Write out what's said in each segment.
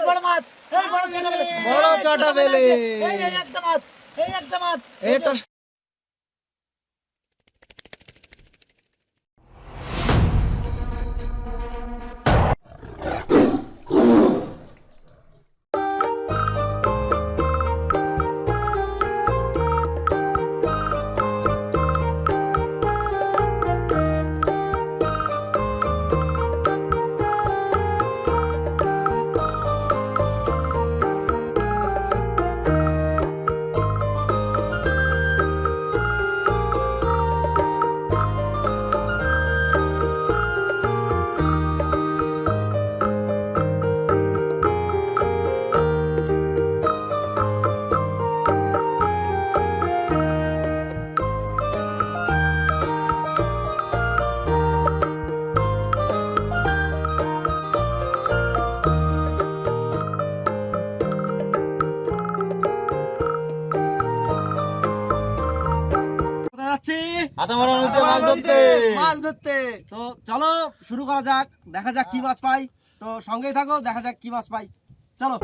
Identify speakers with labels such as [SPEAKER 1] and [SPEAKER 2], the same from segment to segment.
[SPEAKER 1] এই বড় মাছ এই বড় চাটা বেলে
[SPEAKER 2] বড় চাটা বেলে।
[SPEAKER 1] এই এই একটা মাছ এই একটা মাছ
[SPEAKER 2] এটা
[SPEAKER 3] হাতামারা নদীতে মাছ ধরতে।
[SPEAKER 2] মাছ ধরতে। তো চলো শুরু করা যাক। দেখা যাক কি মাছ পাই। তো সঙ্গেই থাকো দেখা যাক কি মাছ পাই। চলো।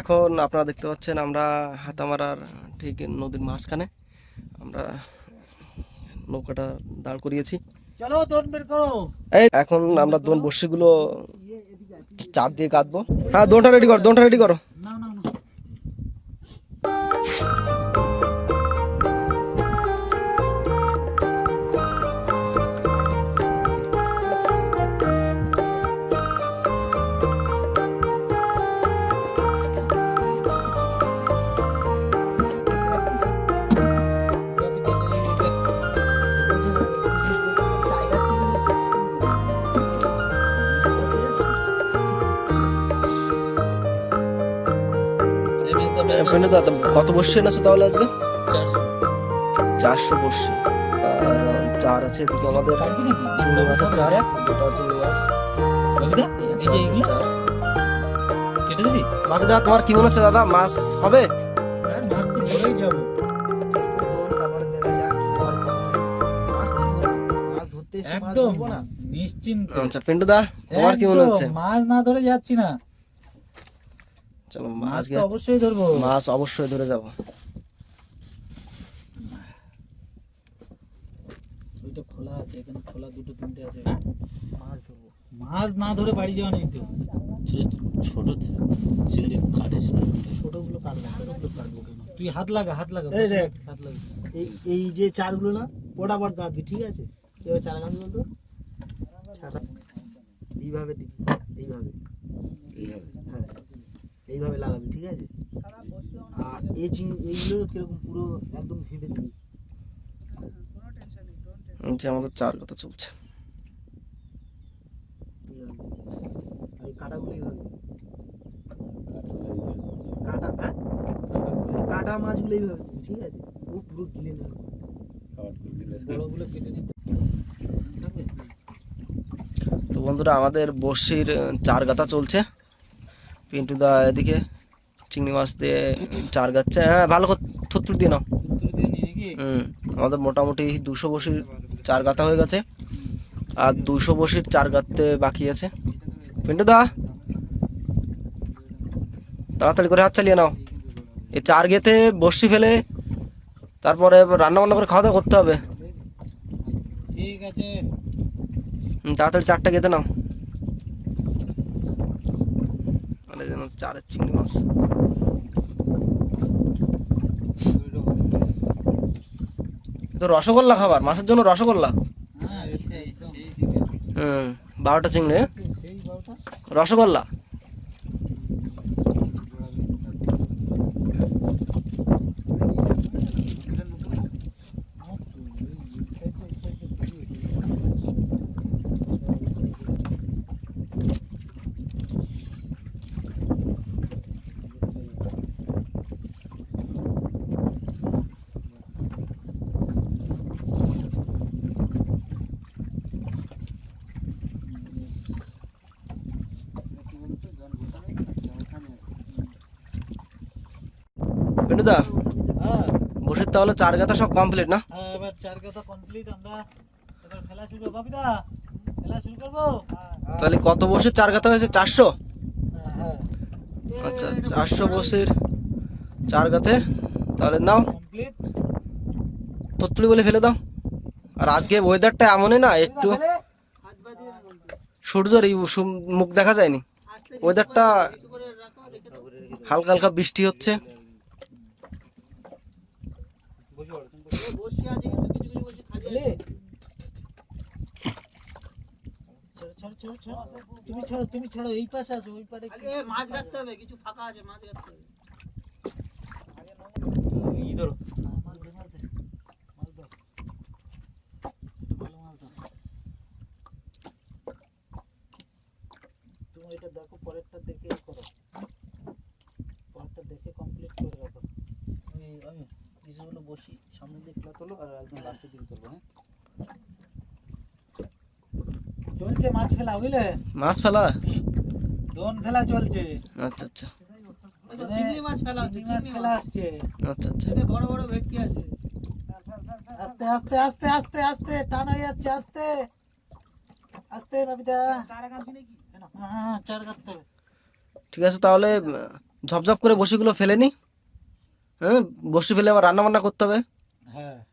[SPEAKER 2] এখন আপনারা দেখতে পাচ্ছেন আমরা হাতামারার ঠিক নদীর মাঝখানে আমরা নৌকাটা দাঁড় করিয়েছি। এখন আমরা দোন বসিগুলো চার দিয়ে কাঁদবো হ্যাঁ দোনটা রেডি করো দোনটা রেডি করো।
[SPEAKER 1] নাও
[SPEAKER 2] দাদা কত বর্ষি এনেছো তাহলে আজকে? চারশো। আর চার আছে এদিকে আমাদের। চিংড়ি মাছের চার। চিংড়ি মাছ। বাকি দাদা তোমার কি মনে হচ্ছে দাদা? মাছ হবে?
[SPEAKER 1] মাছ তো ধরেই যাব। একদম। নিশ্চিন্ত।
[SPEAKER 2] আচ্ছা পিন্টু দা তোমার কি মনে হচ্ছে?
[SPEAKER 1] মাছ না ধরে যাচ্ছি না।
[SPEAKER 2] চলো
[SPEAKER 1] মাছ অবশ্যই ধরবো।
[SPEAKER 2] মাছ অবশ্যই ধরে যাব।
[SPEAKER 1] ওইটা খোলা আছে এখানে খোলা দুটো তিনটে আছে। মাছ ধরবো। মাছ না ধরে বাড়ি যাওয়া নেই তো।
[SPEAKER 3] ছোট চিংড়ি কাটিস না
[SPEAKER 1] ছোটগুলো কাটবো ছোটগুলো কাটবো কেন? তুই হাত লাগা হাত লাগা
[SPEAKER 4] এই দেখ।
[SPEAKER 1] হাত লাগা।
[SPEAKER 4] এই এই যে চারগুলো না পটাপট কাটবি ঠিক আছে? কীভাবে চারা কাটবি বলতো? চারা। এইভাবে দিবি এইভাবে। এইভাবে। হ্যাঁ। এইভাবে লাগাবি ঠিক আছে? আর এই চিংড়ি এইগুলো কীরকম পুরো একদম ঘেঁটে দিবি।
[SPEAKER 2] যে আমাদের চার কথা চলছে।
[SPEAKER 4] আর এই কাটাগুলো এইভাবে কাটা কাটা মাছগুলো এইভাবে ঠিক আছে? ও পুরো গিলে নেবে
[SPEAKER 1] বড়গুলো কেটে থাকবে
[SPEAKER 2] তো বন্ধুরা আমাদের বর্ষির চার গাতা চলছে। পিন্টু দা এদিকে চিংড়ি মাছ দিয়ে চার গাচ্ছে। হ্যাঁ ভালো থত্তুর দিয়ে নাও। হুম আমাদের মোটামুটি দুশো বসির চার গাতা হয়ে গেছে। আর দুশো বসির চার গাতে বাকি আছে। পিন্টু দা তাড়াতাড়ি করে হাত চালিয়ে নাও। এই চার গেতে বসি ফেলে তারপরে রান্না বান্না করে খাওয়া দাওয়া করতে হবে।
[SPEAKER 1] ঠিক আছে।
[SPEAKER 2] তাড়াতাড়ি চারটা গেতে নাও। এই চারের চিংড়ি মাছ। তো রসগোল্লা খাবার? মাছের জন্য রসগোল্লা?
[SPEAKER 1] হ্যাঁ
[SPEAKER 2] হুম বারোটা চিংড়ি। রসগোল্লা পিন্টুদা
[SPEAKER 1] হ্যাঁ
[SPEAKER 2] বসে তাহলে চার গাতা সব কমপ্লিট না?
[SPEAKER 1] হ্যাঁ এবার চার কথা কমপ্লিট আমরা। এবার খেলা শুরু করব বাপিদা। খেলা শুরু করব?
[SPEAKER 2] তাহলে কত বসে চার গাতা হয়েছে? চারশো?
[SPEAKER 1] হ্যাঁ
[SPEAKER 2] আচ্ছা চারশো বসের চার গাতে তাহলে নাও।
[SPEAKER 1] কমপ্লিট
[SPEAKER 2] তত্তুলি বলে ফেলে দাও। আর আজকে ওয়েদারটা এমনই না একটু সূর্যের এই মুখ দেখা যায়নি। ওয়েদারটা হালকা হালকা বৃষ্টি হচ্ছে।
[SPEAKER 4] বসে আছে কিন্তু কিছু কিছু বসে খালি আছে।
[SPEAKER 1] ছাড়ো ছাড়ো ছাড়ো ছাড়ো। তুমি ছাড়ো তুমি ছাড়ো এই পাশে আসো ওই পারে
[SPEAKER 4] মাছ কাটতে হবে কিছু ফাঁকা আছে মাছ কাটতে হবে।
[SPEAKER 3] ধরো
[SPEAKER 1] মাছ দে মাছ দে মাছ দাও একটু ভালো মাছ দাও তুমি এটা দেখো পরেরটা দেখে এ করো হ্যাঁ? পরেরটা দেখে কমপ্লিট করে রাখো আমি আমি কিছুগুলো বসি সামনে দিয়ে খেলা তোলো লাস্টের হ্যাঁ? চলছে মাছ ফেলা বুঝলে?
[SPEAKER 2] মাছ ফেলা?
[SPEAKER 1] দোন ফেলা চলছে।
[SPEAKER 2] আচ্ছা আচ্ছা।
[SPEAKER 4] চিংড়ি মাছ ফেলা হচ্ছে
[SPEAKER 1] চিংড়ি ফেলা হচ্ছে
[SPEAKER 2] আচ্ছা আচ্ছা।
[SPEAKER 4] বড় বড় ভেটকি আছে।
[SPEAKER 1] আস্তে আস্তে আস্তে আস্তে আস্তে টান যাচ্ছে আস্তে। আস্তে বাবিদা। হ্যাঁ হ্যাঁ চার কাটতে হবে
[SPEAKER 2] ঠিক আছে তাহলে ঝপঝপ করে বসিগুলো ফেলে নি। হ্যাঁ বসি ফেলে আবার রান্না বান্না করতে হবে।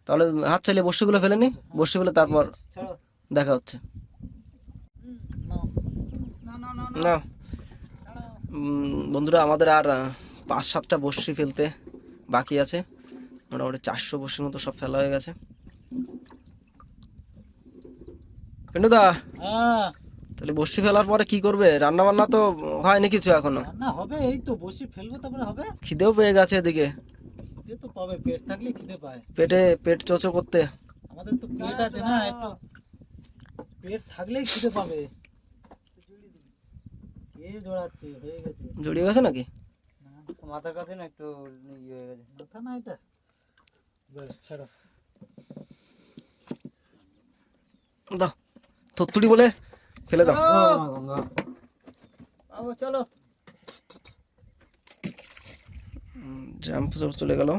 [SPEAKER 2] তাহলে হাত চালিয়ে বসিগুলো ফেলে নি বসি ফেলে তারপর দেখা হচ্ছে।
[SPEAKER 4] না
[SPEAKER 2] বন্ধুরা আমাদের আর পাঁচ সাতটা বসি ফেলতে বাকি আছে। মোটামুটি চারশো বসির মতো সব ফেলা হয়ে গেছে। পিন্টুদা
[SPEAKER 1] হ্যাঁ।
[SPEAKER 2] তাহলে বসি ফেলার পরে কি করবে? রান্না বান্না তো হয়নি কিছু
[SPEAKER 1] এখনও? হবে এই তো বসি ফেলব তারপরে হবে।
[SPEAKER 2] খিদেও পেয়ে গেছে এদিকে।
[SPEAKER 1] খিদে তো পাবে? পেট থাকলে খিদে পায়।
[SPEAKER 2] পেটে পেট চোচো করতে।
[SPEAKER 1] আমাদের তো পেট আছে না একটু পেট থাকলেই খিদে পাবে। কে জোড়াচ্ছে? হয়ে গেছে।
[SPEAKER 2] জড়িয়ে গেছে নাকি?
[SPEAKER 3] মাথার কাছে না একটু ইয়ে হয়ে গেছে।
[SPEAKER 1] মাথা না এটা? বেশ ছাড়ো।
[SPEAKER 2] দাও থত্তুড়ি বলে ফেলে দাও।
[SPEAKER 4] বাবু চলো।
[SPEAKER 2] জাম্প চলে গেল।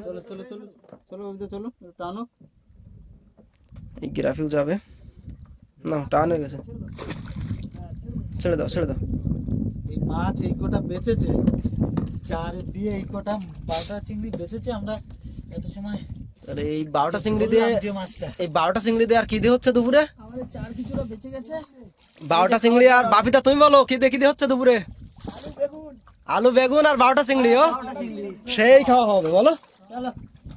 [SPEAKER 2] এই গ্রাফিও যাবে। না টান হয়ে গেছে। ছেড়ে দাও ছেড়ে দাও।
[SPEAKER 1] এই মাছ এই কটা বেচেছে। চার দিয়ে এই কটা বারোটা চিংড়ি বেচেছে। আমরা এত সময়
[SPEAKER 2] তাহলে এই বারোটা চিংড়ি দিয়ে এই বারোটা চিংড়ি দিয়ে আর কি দিয়ে হচ্ছে দুপুরে?
[SPEAKER 4] চার কিছুটা বেঁচে গেছে।
[SPEAKER 2] বারোটা চিংড়ি আর বাপিটা তুমি বলো কি দিয়ে কি দিয়ে হচ্ছে দুপুরে? আলু বেগুন। আর বারোটা চিংড়ি ও। সেই খাওয়া হবে বলো।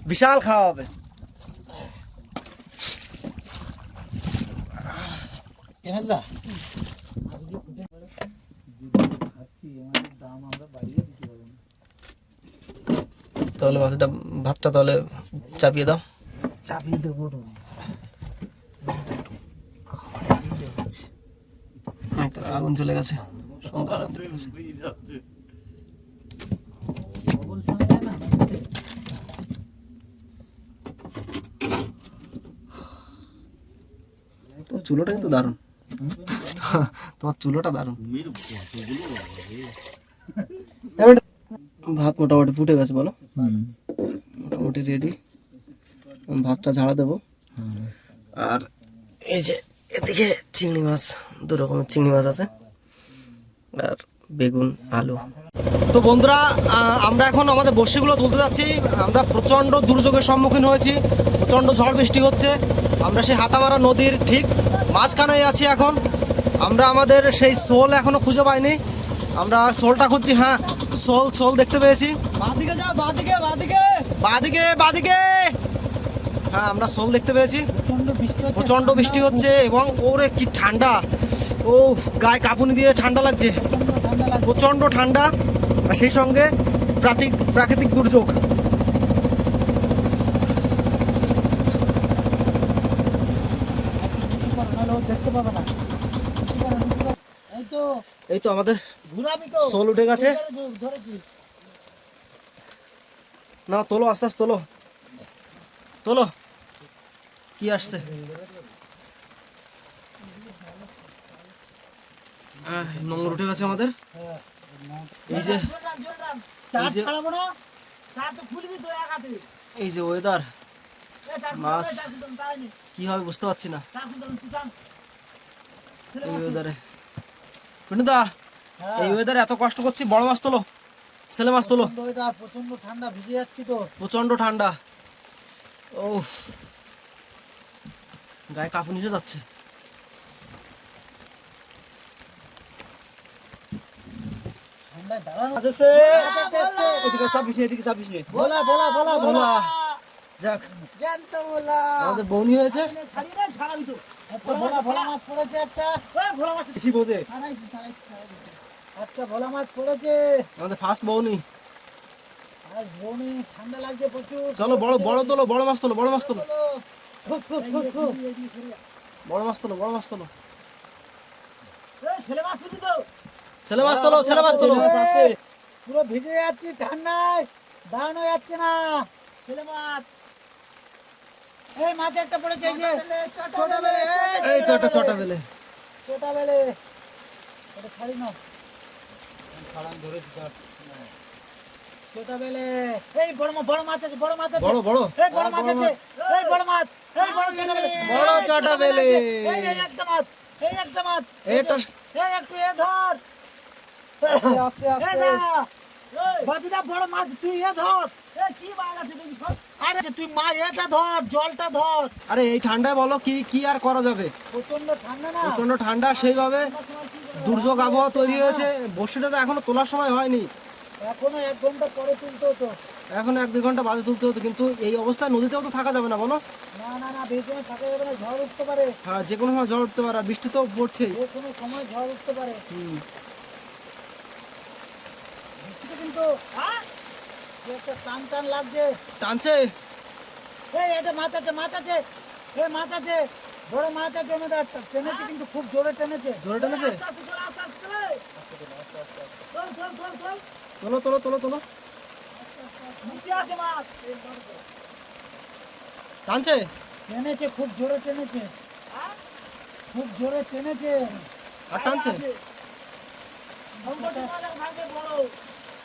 [SPEAKER 2] বিশাল খাওয়া হবে। তাহলে ভাতটা ভাতটা তাহলে চাপিয়ে দাও।
[SPEAKER 1] চাপিয়ে দেবো তো।
[SPEAKER 2] আগুন চলে গেছে। আগুন চলে গেছে।
[SPEAKER 1] খবর শোনা যায় না
[SPEAKER 2] তোমার চুলোটা কিন্তু দারুণ। তোমার চুলোটা দারুণ। ভাত মোটামুটি ফুটে গেছে, বলো। মোটামুটি রেডি ভাতটা ঝাড়া দেবো। আর এই যে এদিকে চিংড়ি মাছ, দু রকমের চিংড়ি মাছ আছে। আর বেগুন আলু। তো বন্ধুরা আমরা এখন আমাদের বর্ষিগুলো তুলতে যাচ্ছি। আমরা প্রচণ্ড দুর্যোগের সম্মুখীন হয়েছি প্রচণ্ড ঝড় বৃষ্টি হচ্ছে। আমরা সেই হাতামারা নদীর ঠিক মাঝখানে আছি এখন। আমরা আমাদের সেই সোল এখনও খুঁজে পাইনি। আমরা শোলটা খুঁজছি হ্যাঁ শোল শোল দেখতে পেয়েছি।
[SPEAKER 1] বাদিকে যা বাদিকে বাদিকে!
[SPEAKER 2] বাদিকে বাদিকে! হ্যাঁ আমরা শোল দেখতে পেয়েছি।
[SPEAKER 1] প্রচণ্ড বৃষ্টি হচ্ছে।
[SPEAKER 2] প্রচণ্ড বৃষ্টি হচ্ছে এবং ওরে কি ঠান্ডা। ও গায়ে কাঁপুনি দিয়ে ঠান্ডা লাগছে।
[SPEAKER 1] প্রচণ্ড ঠান্ডা
[SPEAKER 2] আর সেই সঙ্গে প্রাকৃতিক প্রাকৃতিক দুর্যোগ।
[SPEAKER 1] দেখতে পাবে না। এই তো
[SPEAKER 2] আমাদের শোল উঠে গেছে। না, তোলো, আস্তে আস্তে তোলো। তোলো। কি আসছে? নোংর উঠে গেছে আমাদের। এই যে এই যে- ওয়েদার। কি হবে বুঝতে পারছি না। এই ওয়েদারে। এই ওয়েদারে এত কষ্ট করছি, বড় মাছ তোলো। ছেলে মাছ তোলো।
[SPEAKER 1] প্রচণ্ড ঠান্ডা। ভিজে যাচ্ছি তো
[SPEAKER 2] প্রচণ্ড ঠান্ডা ও গায়ে কাঁপুনি এসে যাচ্ছে
[SPEAKER 1] ঠান্ডায় দাঁড়ানো
[SPEAKER 4] আসছে
[SPEAKER 1] আসছে।
[SPEAKER 4] এদিকে চাপিস এদিকে চাপিস
[SPEAKER 1] বলা বলা বলা বলা।
[SPEAKER 2] বলা। যাক। আমাদের বৌনি হয়েছে।
[SPEAKER 1] ছাড়িয়ে না ছাড়াবি তো। একটা ভোলা ভোলা মাছ পড়েছে একটা। ভোলা মাছ
[SPEAKER 4] বোঝে।
[SPEAKER 1] ছাড়াইছি ছাড়াইছি ছাড়াইছি একটা ভোলা মাছ পড়েছে।
[SPEAKER 2] আমাদের ফার্স্ট বৌনি।
[SPEAKER 1] ঠান্ডা লাগছে প্রচুর।
[SPEAKER 2] চলো বড় বড় তোলো বড় মাছ তোলো বড় মাছ তোলো। বড় মাছ তোলো বড় মাছ তোলো।
[SPEAKER 1] ছেলে মাছ তুলবি তো।
[SPEAKER 2] মাছ তোলো মাছ তোলো।
[SPEAKER 1] পুরো ভিজে যাচ্ছি ঠান্ডায় দাঁড়ানো যাচ্ছে না। মাছ এই মাছ একটা পড়েছে এই যে। ছোটা বেলে
[SPEAKER 2] এই তো একটা চটা বেলে
[SPEAKER 1] ছোটা বেলে এটা ছাড়ি না
[SPEAKER 4] ছাড়ান ধরেছি
[SPEAKER 1] ছোটা বেলে এই বড় বড় মাছ আছে বড় মাছ আছে।
[SPEAKER 2] বড় বড়।
[SPEAKER 1] এই বড় মাছ আছে। এই বড় মাছ এই বড় ছোটা বেলে
[SPEAKER 2] বড় ছোটা
[SPEAKER 1] ছোটা
[SPEAKER 2] বেলে।
[SPEAKER 1] এই একটা মাছ এই একটা মাছ।
[SPEAKER 2] এটা
[SPEAKER 1] এই একটু এ ধর।
[SPEAKER 4] আস্তে আস্তে
[SPEAKER 1] বাপিদা বড় মাছ তুই এ ধর। কি মাছ আছে দেখিস সব? আরে তুই মা এটা ধর জলটা ধর।
[SPEAKER 2] আরে এই ঠান্ডায় বলো কি কি আর করা যাবে?
[SPEAKER 1] প্রচণ্ড ঠান্ডা না?
[SPEAKER 2] প্রচণ্ড ঠান্ডা সেইভাবে
[SPEAKER 1] ঠান্ডার সময় কি করে?
[SPEAKER 2] দুর্যোগ আবহাওয়া তৈরি হয়েছে। বর্ষিটা তো এখনও তোলার সময় হয়নি।
[SPEAKER 1] এখনও এক ঘণ্টা পরে তুলতে হতো
[SPEAKER 2] এখন এক দুই ঘণ্টা বাদে তুলতে হতো কিন্তু এই অবস্থায় নদীতেও তো থাকা যাবে না বলো?
[SPEAKER 1] না না না বেশি থাকা যাবে না ঝড় উঠতে পারে।
[SPEAKER 2] হ্যাঁ যে কোনো সময় ঝড় উঠতে পারে আর বৃষ্টি তো পড়ছেই।
[SPEAKER 1] যে কোনো সময় ঝড় উঠতে পারে।
[SPEAKER 2] হুম।
[SPEAKER 1] হ্যাঁ? একটা টান টান লাগছে।
[SPEAKER 2] টানছে?
[SPEAKER 1] এই এটা মাছ আছে মাছ আছে এই মাছ আছে বড় মাছ আছে আমাদের টেনেছে কিন্তু খুব জোরে টেনেছে।
[SPEAKER 2] জোরে টেনেছে?
[SPEAKER 1] আস্তে আস্তে চল, আস্তে আস্তে চল। চল চল চল চল।
[SPEAKER 2] তোলো তোলো তোলো তোলো।
[SPEAKER 1] নিচে আছে মাছ
[SPEAKER 2] টানছে?
[SPEAKER 1] টেনেছে খুব জোরে টেনেছে। খুব জোরে টেনেছে।
[SPEAKER 2] আর টানছে?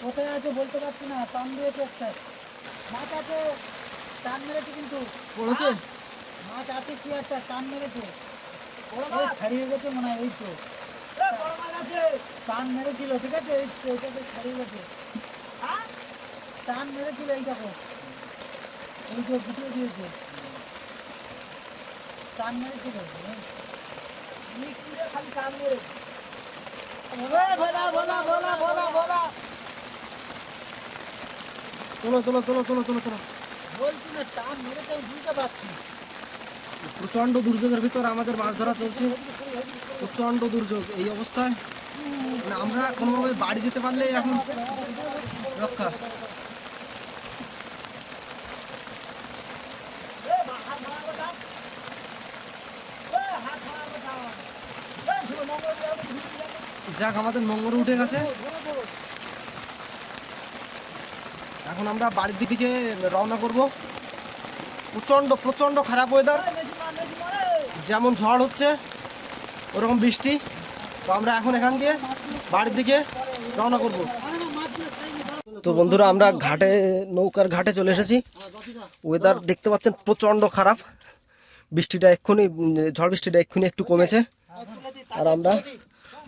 [SPEAKER 1] কোথায় আছে বলতে পারছি না টান দিয়েছে একটা মাছ আছে টান মেরেছে কিন্তু।
[SPEAKER 2] পড়েছে
[SPEAKER 1] মাছ আছে কি একটা টান মেরেছে। ছাড়িয়ে গেছে মনে হয় এই তো। টান মেরেছিল ঠিক আছে? এই তো এটাকে ছাড়িয়ে গেছে। টান মেরেছিল এই দেখো। এই তো গুটিয়ে দিয়েছে। টান মেরেছিল। খালি টান মেরেছে। ভোলা ভোলা ভোলা ভোলা ভোলা।
[SPEAKER 2] তোলো তোলো তোলো তোলো তোলো তোলো।
[SPEAKER 1] বলছি না টান মেরেছে আমি বুঝতে পারছি
[SPEAKER 2] প্রচণ্ড দুর্যোগের ভিতর আমাদের মাছ ধরা চলছে। প্রচণ্ড দুর্যোগ এই অবস্থায়। মানে আমরা কোনোভাবে বাড়ি যেতে পারলে এখন রক্ষা। যাক আমাদের নোংর উঠে গেছে। এখন আমরা বাড়ির দিকে রওনা করব। প্রচণ্ড প্রচণ্ড খারাপ ওয়েদার যেমন ঝড় হচ্ছে ওরকম বৃষ্টি। তো আমরা এখন এখান দিয়ে বাড়ির দিকে রওনা করব। তো বন্ধুরা আমরা ঘাটে নৌকার ঘাটে চলে এসেছি। ওয়েদার দেখতে পাচ্ছেন প্রচণ্ড খারাপ। বৃষ্টিটা এক্ষুনি ঝড় বৃষ্টিটা এক্ষুনি একটু কমেছে। আর আমরা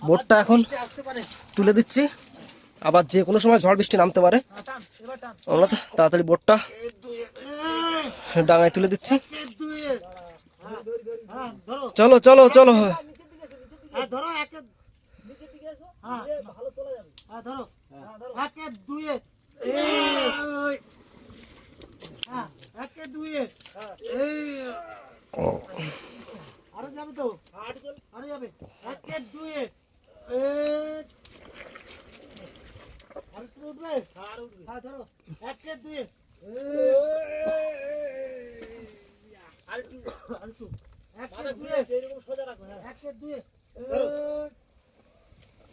[SPEAKER 2] বোটটা এখন তুলে দিচ্ছি। আবার যে কোনো সময় ঝড় বৃষ্টি নামতে পারে আমরা তাড়াতাড়ি বোটটা ডাঙায় তুলে দিচ্ছি
[SPEAKER 1] হ্যাঁ
[SPEAKER 2] চলো চলো চলো
[SPEAKER 1] হ্যাঁ হ্যাঁ
[SPEAKER 4] হ্যাঁ হ্যাঁ আরও যাবে তো যাবে দুয়ে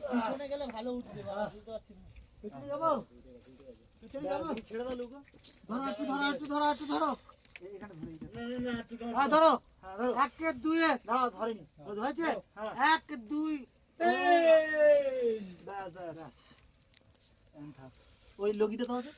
[SPEAKER 4] পিছনে গেলে ভালো উঠবে বুঝতে পারছি না পিছনে যাব পিছনে যাব ছেড়ে দাও লোক ধরো একটু ধরো একটু ধরো একটু ধরো ধরো একে দুয়ে ধরেনি ধরেছে এক দুই ব্যাস ব্যাস। ওই লগিটা আছে